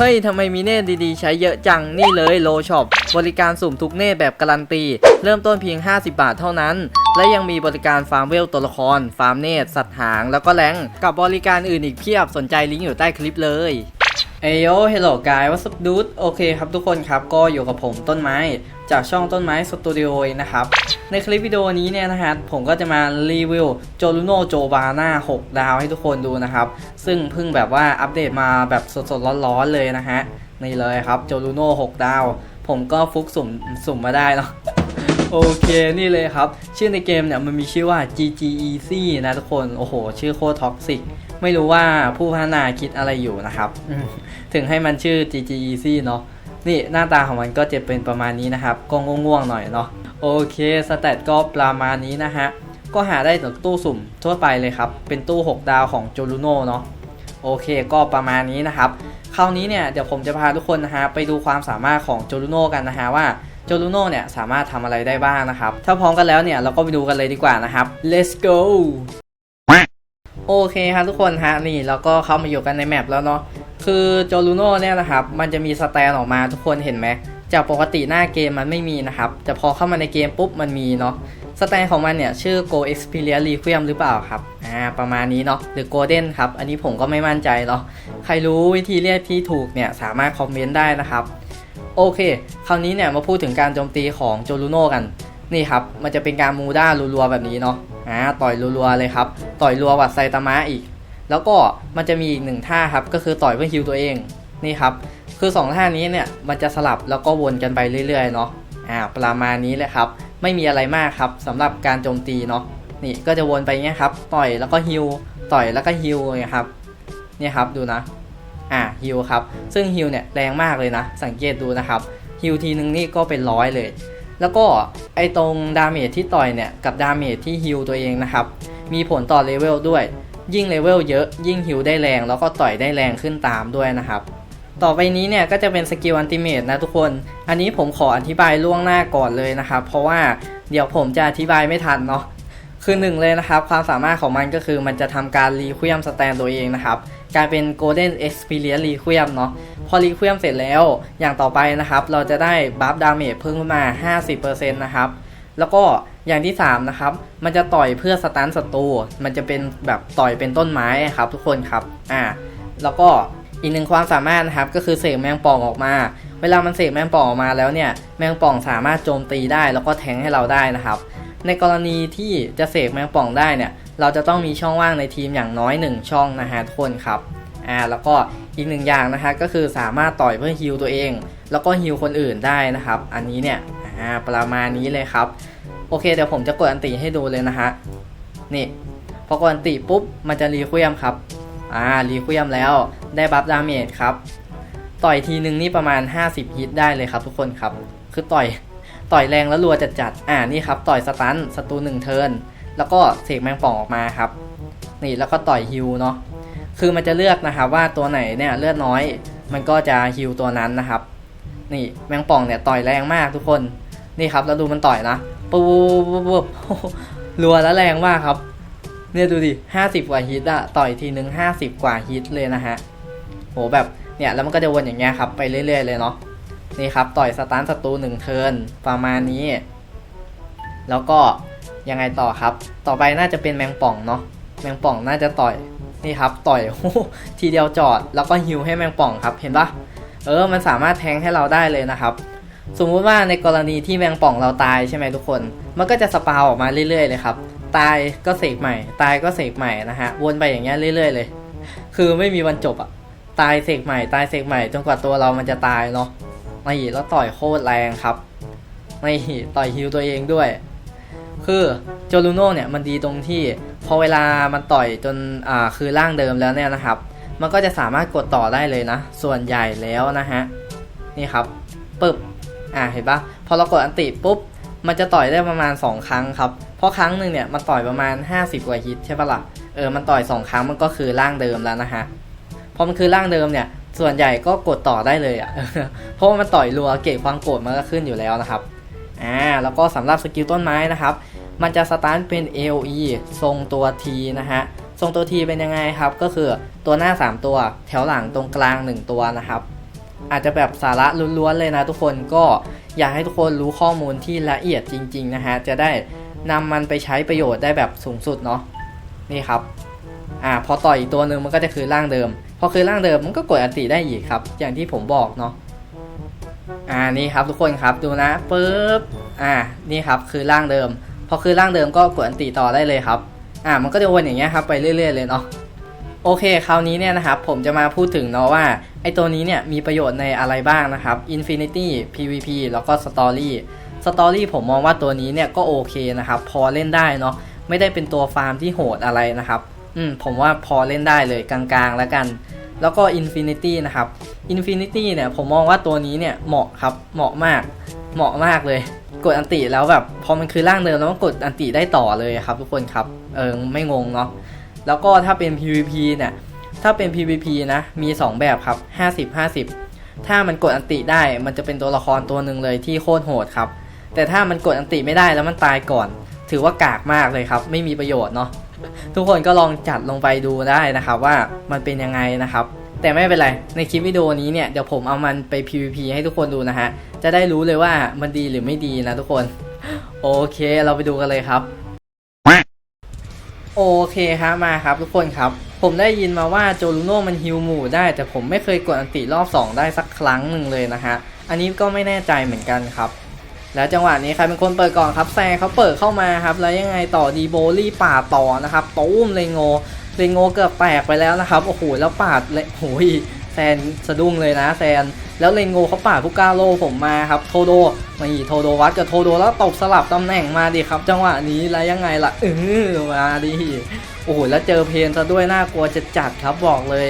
เฮ้ยทำไมมีเนตดีๆ ใช้เยอะจังนี่เลยโลช็อปบริการสุ่มทุกเนตแบบการันตี เริ่มต้นเพียง 50 บาทเท่านั้น และยังมีบริการฟาร์มเวลตัวละคร ฟาร์มเนตสัตว์หาง แล้วก็แรงกับบริการอื่นอีกเพียบสนใจลิงก์อยู่ใต้คลิปเลยเอโยเฮลโลกายวัสดูดโอเคครับทุกคนครับก็อยู่กับผมต้นไม้ จากช่องต้นไม้สตูดิโอนะครับ ในคลิปวิดีโอนี้เนี่ยนะฮะผมก็จะมารีวิวโจลูโนโจบาน่า6 ดาวให้ทุกคนดูนะครับ ซึ่งเพิ่งแบบว่าอัปเดตมาแบบสดๆร้อนๆเลยนะฮะนี่เลยครับโจลูโน6 ดาว ผมก็ฟุกสุ่มสุ่มมาได้เนาะโอเคนี่เลยครับ ชื่อในเกมเนี่ยมันมีชื่อว่า GGEC นะทุกคน โอ้โห ชื่อโคตรท็อกซิกไม่รู้ว่าผู้พัฒนาคิดอะไรอยู่นะครับ ถึงให้มันชื่อ GGEC เนาะ นี่หน้าตาของมันก็จะเป็นประมาณนี้นะครับ ก็ง่วงๆหน่อยเนาะ โอเคสแตทก็ประมาณนี้นะฮะ ก็หาได้จากตู้สุ่มทั่วไปเลยครับ เป็นตู้ 6 ดาวของโจลูโน่เนาะ โอเคก็ประมาณนี้นะครับ คราวนี้เนี่ยเดี๋ยวผมจะพาทุกคนนะฮะไปดูความสามารถของโจลูโน่กันนะฮะว่าโจลูโน่เนี่ยสามารถทำอะไรได้บ้างนะครับ ถ้าพร้อมกันแล้วเนี่ยเราก็ไปดูกันเลยดีกว่านะครับ let's go โอเคครับทุกคนฮะนี่เราก็เข้ามาอยู่กันในแมปแล้วเนาะ คือโจลูโน่เนี่ยนะครับ มันจะมีสแตนออกมาทุกคนเห็นไหม จากปกติหน้าเกมมันไม่มีนะครับ แต่พอเข้ามาในเกมปุ๊บมันมีเนาะ สแตนของมันเนี่ย ชื่อ Go Experience Requiem หรือเปล่าครับ อ่า ประมาณนี้เนาะ หรือ Golden ครับ อันนี้ผมก็ไม่มั่นใจเนาะ ใครรู้วิธีเรียกที่ถูกเนี่ย สามารถคอมเมนต์ได้นะครับ โอเค คราวนี้เนี่ยมาพูดถึงการโจมตีของโจลูโน่กัน นี่ครับ มันจะเป็นการมูด้ารัวๆแบบนี้เนาะ อ่า ต่อยรัวๆเลยครับ ต่อยรัววัดไซตามะอีก แล้วก็มันจะมีอีกหนึ่งท่าครับ ก็คือต่อยเพื่อฮิวตัวเองนี่ครับ คือ 2 ท่านี้เนี่ยมันจะสลับแล้วก็วนกันไปเรื่อยๆเนาะอ่าประมาณนี้เลยครับ ไม่มีอะไรมากครับสำหรับการโจมตีเนาะนี่ก็จะวนไปเงี้ยครับ ต่อยแล้วก็ฮิวต่อยแล้วก็ฮิวอย่างเงี้ยครับเนี่ยครับดูนะอ่าฮิวครับ ซึ่งฮิวเนี่ยแรงมากเลยนะ สังเกตดูนะครับฮิวทีนึงนี่ก็เป็นร้อยเลย แล้วก็ไอตรงดาเมจที่ต่อยเนี่ยกับดาเมจที่ฮิวตัวเองนะครับมีผลต่อเลเวลด้วย ยิ่งเลเวลเยอะ ยิ่งฮิวได้แรง แล้วก็ต่อยได้แรงขึ้นตามด้วยนะครับ ต่อไปนี้เนี่ยก็จะเป็นสกิลอันติเมตนะทุกคน อันนี้ผมขออธิบายล่วงหน้าก่อนเลยนะครับ เพราะว่าเดี๋ยวผมจะอธิบายไม่ทันเนาะคือหนึ่งเลยนะครับ ความสามารถของมันก็คือมันจะทำการรีควียมสแตนตัวเองนะครับกลายเป็น Golden Experience รีควีมเนาะพอรีควีมเสร็จแล้วอย่างต่อไปนะครับ เราจะได้บัฟดาเมจเพิ่มขึ้นมา 50%นะครับ แล้วก็อย่างที่ 3 นะครับ มันจะต่อยเพื่อสตันศัตรูมันจะเป็นแบบต่อยเป็นต้นไม้ครับทุกคนครับอ่าแล้วก็อีกหนึ่งความสามารถนะครับก็คือเสกแมงป่องออกมา เวลามันเสกแมงป่องออกมาแล้วเนี่ยแมงป่องสามารถโจมตีได้แล้วก็แทงให้เราได้นะครับ ในกรณีที่จะเสกแมงป่องได้เนี่ยเราจะต้องมีช่องว่างในทีมอย่างน้อย 1 ช่องนะฮะทุกคนครับอ่าแล้วก็อีกหนึ่งอย่างนะฮะก็คือสามารถต่อยเพื่อฮิวตัวเอง แล้วก็ฮิวคนอื่นได้นะครับ อันนี้เนี่ย อ่าประมาณนี้เลยครับ โอเคเดี๋ยวผมจะกดอันติให้ดูเลยนะฮะนี่พอกดอันติปุ๊บมันจะรีควียมครับอ่ารีควียมแล้วได้บัฟดาเมจครับ ต่อยทีนึงนี่ประมาณ 50ฮิตได้เลยครับทุกคนครับ คือต่อยต่อยแรงแล้วรัวจัดจัดอ่านี่ครับต่อยสตันศัตรูหนึ่งเทิร์นแล้วก็เสกแมงป่องออกมาครับ นี่แล้วก็ต่อยฮิวเนาะคือมันจะเลือกนะครับว่าตัวไหนเนี่ยเลือดน้อย มันก็จะฮิวตัวนั้นนะครับ นี่แมงป่องเนี่ยต่อยแรงมากทุกคน นี่ครับแล้วดูมันต่อยนะปุ๊บปุ๊บปุ๊บรัวแล้วแรงมากครับ เนี่ยดูดิห้าสิบกว่าฮิตอะต่อยทีนึงห้าสิบกว่าฮิตเลยนะฮะโหแบบเนี่ยแล้วมันก็จะวนอย่างเงี้ยครับไปเรื่อย ๆ เลยเนาะนี่ครับต่อยสตาร์ทศัตรูหนึ่งเทิร์นประมาณนี้ แล้วก็ยังไงต่อครับ ต่อไปน่าจะเป็นแมงป่องเนาะแมงป่องน่าจะต่อยนี่ครับต่อยทีเดียวจอดแล้วก็ฮิวให้แมงป่องครับเห็นปะเออมันสามารถแทงให้เราได้เลยนะครับ สมมุติว่าในกรณีที่แมงป่องเราตายใช่ไหมทุกคน มันก็จะสปาวออกมาเรื่อยๆเลยครับ ตายก็เสกใหม่ ตายก็เสกใหม่นะฮะ วนไปอย่างเงี้ยเรื่อยๆเลย คือไม่มีวันจบอะตายเสกใหม่ ตายเสกใหม่ จนกว่าตัวเรามันจะตายเนาะนี่แล้วต่อยโคตรแรงครับนี่ต่อยฮิวตัวเองด้วย คือโจลูโน่เนี่ยมันดีตรงที่พอเวลามันต่อยจนอ่าคือร่างเดิมแล้วเนี่ยนะครับ มันก็จะสามารถกดต่อได้เลยนะ ส่วนใหญ่แล้วนะฮะ นี่ครับปึ๊บ อ่าเห็นปะพอเรากดอันติปุ๊บ มันจะต่อยได้ประมาณ 2 ครั้งครับ เพราะครั้งหนึ่งเนี่ยมันต่อยประมาณ 50 กว่าฮิตใช่ปะล่ะ เออ มันต่อย 2 ครั้งมันก็คือร่างเดิมแล้วนะฮะ พอมันคือร่างเดิมเนี่ย ส่วนใหญ่ก็กดต่อได้เลยอะ่ะ เพราะว่ามันต่อยรัวเกรดความโกรธมันก็ขึ้นอยู่แล้วนะครับ อ่า แล้วก็สำหรับสกิลต้นไม้นะครับ มันจะสตาร์ทเป็น AOE ทรงตัว T นะฮะ ทรงตัว T เป็นยังไงครับ ก็คือตัวหน้า 3 ตัว แถวหลังตรงกลาง 1 ตัวนะครับ อาจจะแบบสาระล้วนๆเลยนะทุกคนก็อยากให้ทุกคนรู้ข้อมูลที่ละเอียดจริง ๆ นะฮะ จะได้นำมันไปใช้ประโยชน์ได้แบบสูงสุดเนาะนี่ครับอ่าพอต่อยอีกตัวหนึ่งมันก็จะคือร่างเดิม พอคือร่างเดิมมันก็กดอันติได้อีกครับ อย่างที่ผมบอกเนาะอ่านี่ครับทุกคนครับดูนะปึ๊บอ่านี่ครับคือร่างเดิม พอคือร่างเดิมก็กดอันติต่อได้เลยครับ อ่ามันก็จะวนอย่างเงี้ยครับไปเรื่อย ๆ เลยเนาะ โอเค คราวนี้เนี่ยนะครับผมจะมาพูดถึงเนาะว่าไอตัวนี้เนี่ยมีประโยชน์ในอะไรบ้างนะครับ Infinity PVP แล้วก็ Story Story ผมมองว่าตัวนี้เนี่ยก็โอเคนะครับพอเล่นได้เนาะไม่ได้เป็นตัวฟาร์มที่โหดอะไรนะครับอืมผมว่าพอเล่นได้เลยกลางๆแล้วกัน แล้วก็ Infinity นะครับ Infinity เนี่ยผมมองว่าตัวนี้เนี่ยเหมาะครับเหมาะมากเหมาะมากเลย กดอันติแล้วแบบพอมันคือร่างเดิมแล้วมันกดอันติได้ต่อเลยครับทุกคนครับเออไม่งงเนาะ แล้วก็ถ้าเป็น PVP เนี่ย ถ้าเป็น PVP นะ มี 2 แบบครับ 50 50 ถ้ามันกดอันติได้ มันจะเป็นตัวละครตัวหนึ่งเลยที่โคตรโหดครับ แต่ถ้ามันกดอันติไม่ได้แล้วมันตายก่อน ถือว่ากากมากเลยครับ ไม่มีประโยชน์เนาะ ทุกคนก็ลองจัดลงไปดูได้นะครับว่ามันเป็นยังไงนะครับ แต่ไม่เป็นไร ในคลิปวิดีโอนี้เนี่ย เดี๋ยวผมเอามันไป PVP ให้ทุกคนดูนะฮะ จะได้รู้เลยว่ามันดีหรือไม่ดีนะทุกคน โอเค เราไปดูกันเลยครับ โอเคครับมาครับทุกคนครับ ผมได้ยินมาว่าโจลูโน่มันฮิวหมู่ได้ แต่ผมไม่เคยกดอันติรอบ 2 ได้สักครั้งหนึ่งเลยนะฮะ อันนี้ก็ไม่แน่ใจเหมือนกันครับ แล้วจังหวะนี้ใครเป็นคนเปิดก่อนครับแซงเขาเปิดเข้ามาครับ แล้วยังไงต่อดีโบลี่ปาต่อนะครับ ตู้มเลโงเลโงเกือบแตกไปแล้วนะครับ โอ้โหแล้วปาดเลยโอ้ย ซนสะดุ้งเลยนะแซน แล้วเลโงเขาป่าพุก้าโลผมมาครับโทโดมาอีโทโดวัดกับโทโดแล้วตบสลับตำแหน่งมาดิครับ จังหวะนี้แล้วยังไงล่ะเออมาดิโอ้โหแล้วเจอเพนซะด้วยน่ากลัวจะจัดครับบอกเลย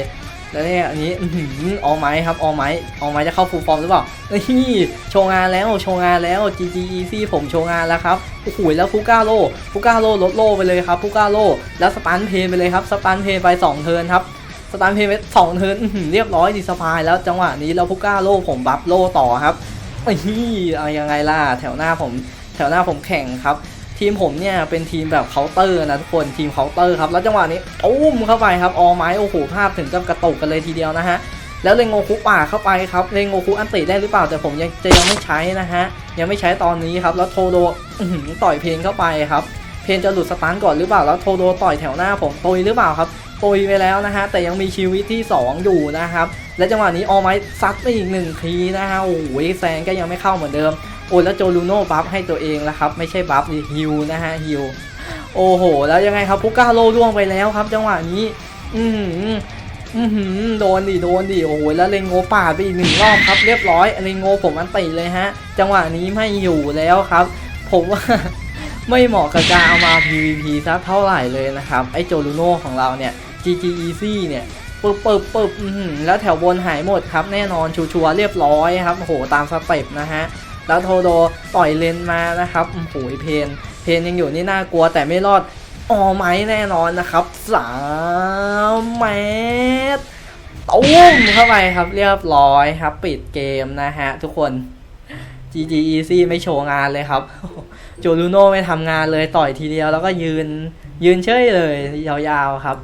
แล้วเนี่ยอันนี้อื้อหือออไม้ครับออไม้ออไม้จะเข้าฟูลฟอร์มหรือเปล่านี่โชงานแล้วโชงานแล้ว GG Easy ผมโชงานแล้วครับโอ้โหแล้วฟูก้าโลฟูก้าโลลดโลไปเลยครับฟูก้าโลแล้วสตันเพนไปเลยครับสตันเพนไปสองเทิร์นครับ สตันเพนไปสองเทิร์นเรียบร้อยดีสปายแล้วจังหวะนี้แล้วฟูก้าโล่ผมบัฟโล่ต่อครับนี่เอายังไงล่ะแถวหน้าผมแถวหน้าผมแข่งครับ ทีมผมเนี่ยเป็นทีมแบบเคาน์เตอร์นะทุกคนทีมเคาน์เตอร์ครับแล้วจังหวะนี้ตุ้มเข้าไปครับออไม้โอ้โหภาพถึงกับกระตุกกันเลยทีเดียวนะฮะแล้วเลงโงคุป่าเข้าไปครับเลงโงคุอันติได้หรือเปล่าแต่ผมยังจะยังไม่ใช้นะฮะยังไม่ใช้ตอนนี้ครับแล้วโทโดต่อยเพนเข้าไปครับเพนจะหลุดสตาร์ทก่อนหรือเปล่าแล้วโทโดต่อยแถวหน้าผมตุยหรือเปล่าครับ ตุยไปแล้วนะฮะแต่ยังมีชีวิตที่ 2 อยู่นะครับ และจังหวะนี้ออไม้ซัดไปอีกหนึ่งทีนะฮะโอ้โหแซงก็ยังไม่เข้าเหมือนเดิมโอ้แล้วโจลูโน่บัฟให้ตัวเองแล้วครับ ไม่ใช่บัฟฮิวนะฮะฮิวโอ้โห แล้วยังไงครับพุก้าโลล่วงไปแล้วครับ จังหวะนี้ อือหืออือหือโดนดิโดนดิโอ้โหแล้วเลงโงปาดไปอีกหนึ่งรอบครับเรียบร้อยเลงโงผมอันติเลยฮะ จังหวะนี้ไม่อยู่แล้วครับ ผมว่าไม่เหมาะกับการเอามา PVP สักเท่าไหร่เลยนะครับ ไอโจลูโน่ของเราเนี่ย GG Easy เนี่ยปึ๊บปึ๊บปึ๊บอื้อหือแล้วแถวบนหายหมดครับแน่นอนชัวร์ๆเรียบร้อยครับโหตามสเต็ปนะฮะแล้วโทโดต่อยเลนมานะครับโอ้โหเพน เพนยังอยู่นี่น่ากลัวแต่ไม่รอดออไหมแน่นอนนะครับสามเมตรตุ้มเข้าไปครับเรียบร้อยครับ ปิดเกมนะฮะทุกคน GG Easy ไม่โชว์งานเลยครับโจลูโน่ไม่ทำงานเลยต่อยทีเดียวแล้วก็ยืนยืนเฉยเลยยาวๆครับ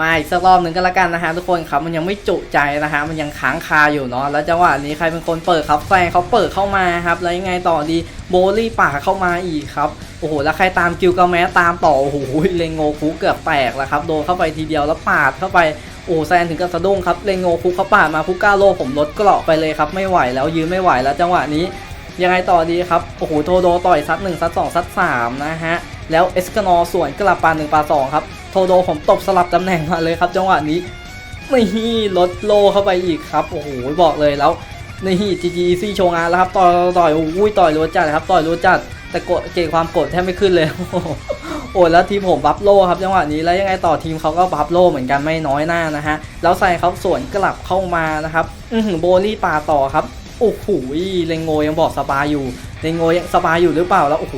มาอีกสักรอบหนึ่งก็แล้วกันนะฮะทุกคนครับมันยังไม่จุใจนะฮะมันยังค้างคาอยู่เนาะแล้วจังหวะนี้ใครเป็นคนเปิดครับแฟนเขาเปิดเข้ามาครับแล้วยังไงต่อดีโบลี่ป่าเข้ามาอีกครับโอ้โหแล้วใครตามกิลกาแมตามต่อโอ้โหเลงโงคุเกือบแตกแล้วครับโดนเข้าไปทีเดียวแล้วปาดเข้าไปโอ้แซนถึงกับสะดุ้งครับเลงโงคุเขาปาดมาคุก้าโลผมลดเกราะไปเลยครับไม่ไหวแล้วยืนไม่ไหวแล้วจังหวะนี้ยังไงต่อดีครับโอ้โหโทโดต่อยซัดหนึ่งซัดสองซัดสามนะฮะ แล้วเอสกานอส่วนกลับปาหนึ่งปาสองครับโทโดผมตบสลับตำแหน่งมาเลยครับ จังหวะนี้นี่ลดโลเข้าไปอีกครับโอ้โหบอกเลยแล้วนี่จีจีซี่โชงานแล้วครับต่อยต่อยอุ้ยต่อยรัวจัดครับต่อยรัวจัดแต่กดเกณฑ์ความกดแทบไม่ขึ้นเลยโอ้โหแล้วทีมผมบัฟโลครับจังหวะนี้แล้วยังไงต่อทีมเขาก็บัฟโลเหมือนกันไม่น้อยหน้านะฮะแล้วใส่เขาสวนกลับเข้ามานะครับ อืโบลี่ปาต่อครับ โอ้โหเลงโงยังบอกสบายอยู่เลงโงยังสบายอยู่หรือเปล่าแล้วโอ้โห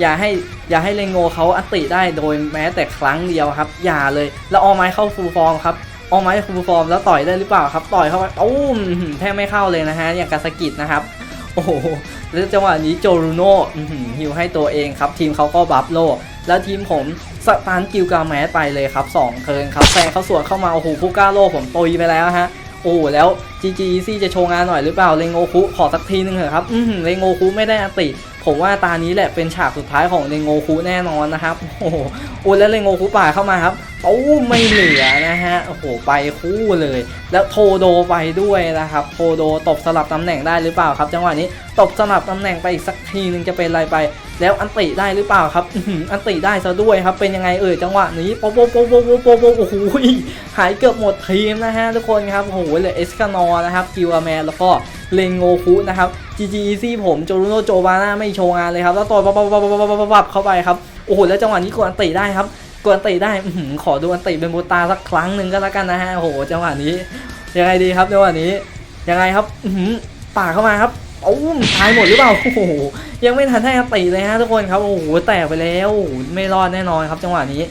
อย่าให้อย่าให้เลงโงเขาอัติได้โดยแม้แต่ครั้งเดียวครับ อย่าเลย แล้วออไม้เข้าฟูลฟอร์มครับออไม้ฟูลฟอร์มแล้วต่อยได้หรือเปล่าครับ ต่อยเข้าไปอุ้มแทบไม่เข้าเลยนะฮะอย่างกาสกิดนะครับโอ้โหแล้วจังหวะนี้โจรูโน่ฮิวให้ตัวเองครับ ทีมเขาก็บัฟโลแล้วทีมผมสตาร์กิลกาแมสไปเลยครับ2เทิร์นครับแซงเขาสวนเข้ามาโอ้โหฟูก้าโลผมตุยไปแล้วฮะ โอ้แล้ว GG Easy จะโชว์งานหน่อยหรือเปล่าเลงโอคุขอสักทีนึงเถอะครับอือหือเลงโอคุไม่ได้อติผมว่าตานี้แหละเป็นฉากสุดท้ายของเลงโอคุแน่นอนนะครับโอ้โหโอ้แล้วเลงโอคุป่าเข้ามาครับ ตู้ไม่เหลือนะฮะ โอ้โห ไปคู่เลย แล้วโทโดไปด้วยนะครับ โทโดตบสลับตำแหน่งได้หรือเปล่าครับ จังหวะนี้ตบสลับตำแหน่งไปอีกสักทีนึงจะเป็นอะไรไป แล้วอันติได้หรือเปล่าครับ อันติได้ซะด้วยครับ เป็นยังไงเอ่ยจังหวะนี้โป๊ะโป๊ะโป๊ะโป๊ะโป๊ะโป๊ะโปโอ้โหหายเกือบหมดทีมนะฮะทุกคนครับ โอ้โหเหลือเอสคานอนะครับ กิวอาแมนแล้วก็เลงโงคุนะครับ GG Easy ผมโจรุโนโจบาน่าไม่โชว์งานเลยครับ แล้วต่อยปับปับปับปับปั๊บปั๊บปั๊บเข้าไปครับ โอ้โห แล้วจังหวะนี้กดอันติได้ครับ กดอันติได้ขอดูอันติเป็นโบตาสักครั้งหนึ่งก็แล้วกันนะฮะโอ้โหจังหวะนี้ ยังไงดีครับจังหวะนี้ ยังไงครับอืป่าเข้ามาครับโอ้มตายหมดหรือเปล่าโอ้โหยังไม่ทันได้ติเลยฮะทุกคนครับโอ้โหแตกไปแล้วโอ้โหไม่รอดแน่นอนครับ จังหวะนี้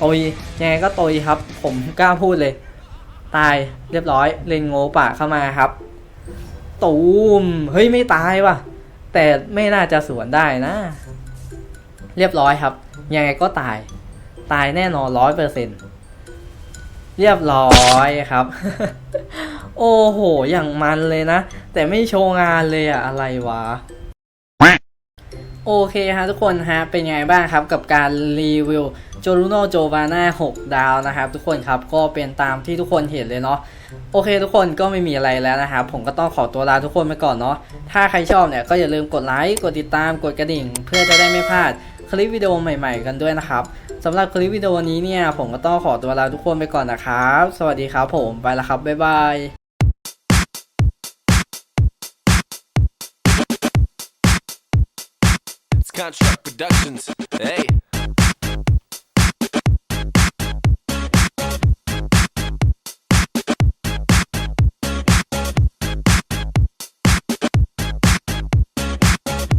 โอ้ยยังไงก็ตยครับ ผมกล้าพูดเลย ตายเรียบร้อยเลนโง่ป่าเข้ามาครับตูมเฮ้ยไม่ตายว่ะ แต่ไม่น่าจะสวนได้นะ เรียบร้อยครับ ยังไงก็ตาย ตายแน่นอนร้อยเปอร์เซ็นเรียบร้อยครับ โอ้โห อย่างมันเลยนะ แต่ไม่โชว์งานเลยอะอะไรวะ โอเคฮะทุกคนฮะ เป็นไงบ้างครับกับการรีวิวโจรูโนโจวาน่า6ดาวนะครับ ทุกคนครับก็เป็นตามที่ทุกคนเห็นเลยเนาะโอเค ทุกคนก็ไม่มีอะไรแล้วนะครับผมก็ต้องขอตัวลาทุกคนไปก่อนเนาะถ้าใครชอบเนี่ยก็อย่าลืมกดไลค์กดติดตามกดกระดิ่ง เพื่อจะได้ไม่พลาดคลิปวิดีโอใหม่ ๆ กันด้วยนะครับ สำหรับคลิปวิดีโอนี้เนี่ย ผมก็ต้องขอตัวลาทุกคนไปก่อนนะครับ สวัสดีครับผมไปแล้วครับ บ๊ายบาย Contract Productions. Hey.